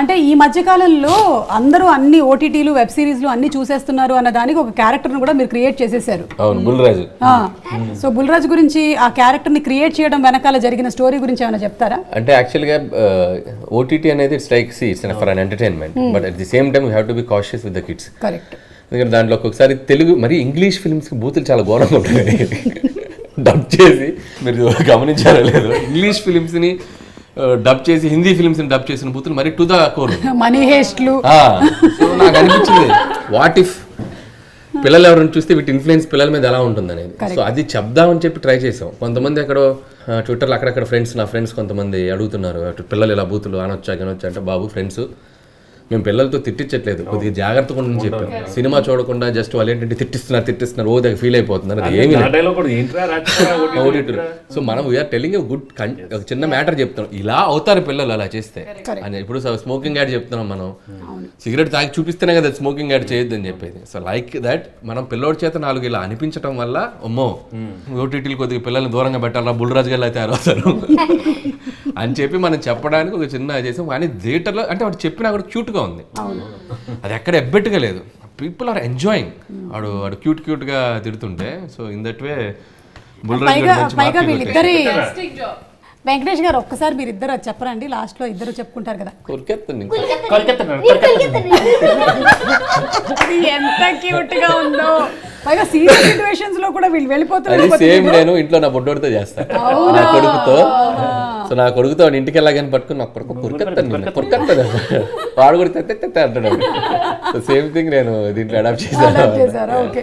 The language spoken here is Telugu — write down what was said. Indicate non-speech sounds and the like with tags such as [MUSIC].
అంటే ఈ మధ్య కాలంలో అందరూ అన్ని ఓటీటీలు వెబ్ సిరీస్లు అన్ని చూసేస్తున్నారు అన్న దానికి ఒక క్యారెక్టర్ను కూడా మీరు క్రియేట్ చేసేసారు అవును బుల్రాజు. సో బుల్రాజ్ గురించి ఆ క్యారెక్టర్ని క్రియేట్ చేయడం వెనకాల జరిగిన స్టోరీ గురించి ఏమైనా చెప్తారా? అంటే యాక్చువల్గా ఓటీటీ అనేది it's like see it's for an entertainment but at the same time you have to be cautious with the kids correct ఎందుకంటే దాంట్లో ఒక్కొక్కసారి తెలుగు మరి ఇంగ్లీష్ ఫిల్మ్స్కి బూతులు చాలా ఘోరంగా ఉంటాయి. [LAUGHS] డబ్ చేసి మీరు గమనించారో లేదు. ఇంగ్లీష్ ఫిల్మ్స్ని డబ్ చేసి హిందీ ఫిల్మ్స్ని డబ్ చేసిన బూతులు మరి టు ద కోర్ మనీ హేస్ట్లు. నాకు అనిపించింది వాట్ ఇఫ్ పిల్లలు ఎవరైనా చూస్తే వీటి ఇన్ఫ్లుయెన్స్ పిల్లల మీద ఎలా ఉంటుంది అనేది సో అది చెప్దామని చెప్పి ట్రై చేసాం కొంతమంది ఎక్కడో ఆ, ట్విట్టర్లో అక్కడక్కడ ఫ్రెండ్స్ నా ఫ్రెండ్స్ కొంతమంది అడుగుతున్నారు "అటు పిల్లలు ఇలా బూతులు అనొచ్చా అనొచ్చా అంటే బాబు ఫ్రెండ్స్ మేము పిల్లలతో తిట్టించట్లేదు. కొద్దిగా జాగ్రత్తగా ఉండని చెప్పాం. సినిమా చూడకుండా జస్ట్ వాళ్ళు ఏంటంటే తిట్టిస్తున్నారు తిట్టిస్తున్నారు ఓ దగ్గర ఫీల్ అయిపోతున్నారు అది ఏమీ? సో [LAUGHS] మనం వీఆర్ టెలింగ్ గుడ్ ఒక చిన్న మ్యాటర్ చెప్తున్నాం. ఇలా అవుతారు పిల్లలు అలా చేస్తే. అని ఇప్పుడు స్మోకింగ్ యాడ్ చెప్తున్నాం మనం. సిగరెట్ తాగి చూపిస్తేనే కదా స్మోకింగ్ యాడ్ చేయొద్దు అని చెప్పేది. సో లైక్ దట్ మనం పిల్లోడి చేత నాలుగు ఇలా అనిపించడం వల్ల అమ్మో ఓటీటీలు కొద్దిగా పిల్లల్ని దూరంగా పెట్టాలా బుల్రాజు గారు అయితే అవుతారు [LAUGHS] అని చెప్పి మనం చెప్పడానికి ఒక చిన్న చేసాం. కానీ థియేటర్లో అంటే వాడు చెప్పినా కూడా క్యూట్గా ఉంది. అది ఎక్కడ ఎబ్బెట్టుగా లేదు. పీపుల్ ఆర్ ఎంజాయింగ్ వాడు వాడు క్యూట్ క్యూట్గా తిడుతుంటే సో ఇన్ దట్ వే పైగా పైగా వీళ్ళిద్దరి వెంకటేష్ గారు ఒక్కసారి మీరు ఇద్దరు చెప్పరండి లాస్ట్లో ఇద్దరు చెప్పుకుంటారు కదా. ఎంత క్యూట్గా ఉందో. పైగా సీరియస్ సిచ్యువేషన్స్లో కూడా వీళ్ళు వెళ్ళిపోతున్నారు అది సేమ్ నేను ఇంట్లో నా బొడ్డోడితో చేస్తాను నా కొడుకుతో. సో నా కొడుకుతో వాడి ఇంటికి వెళ్ళగానే పట్టుకుని నా కొడుకు కొరికెత్తాను కొరికెత్తాను వాడు కూడా తెత్తే తెత్తే అంటాడు. సేమ్ థింగ్ నేను దీంట్లో అడాప్ట్ చేశాను. చేశారా? ఓకే.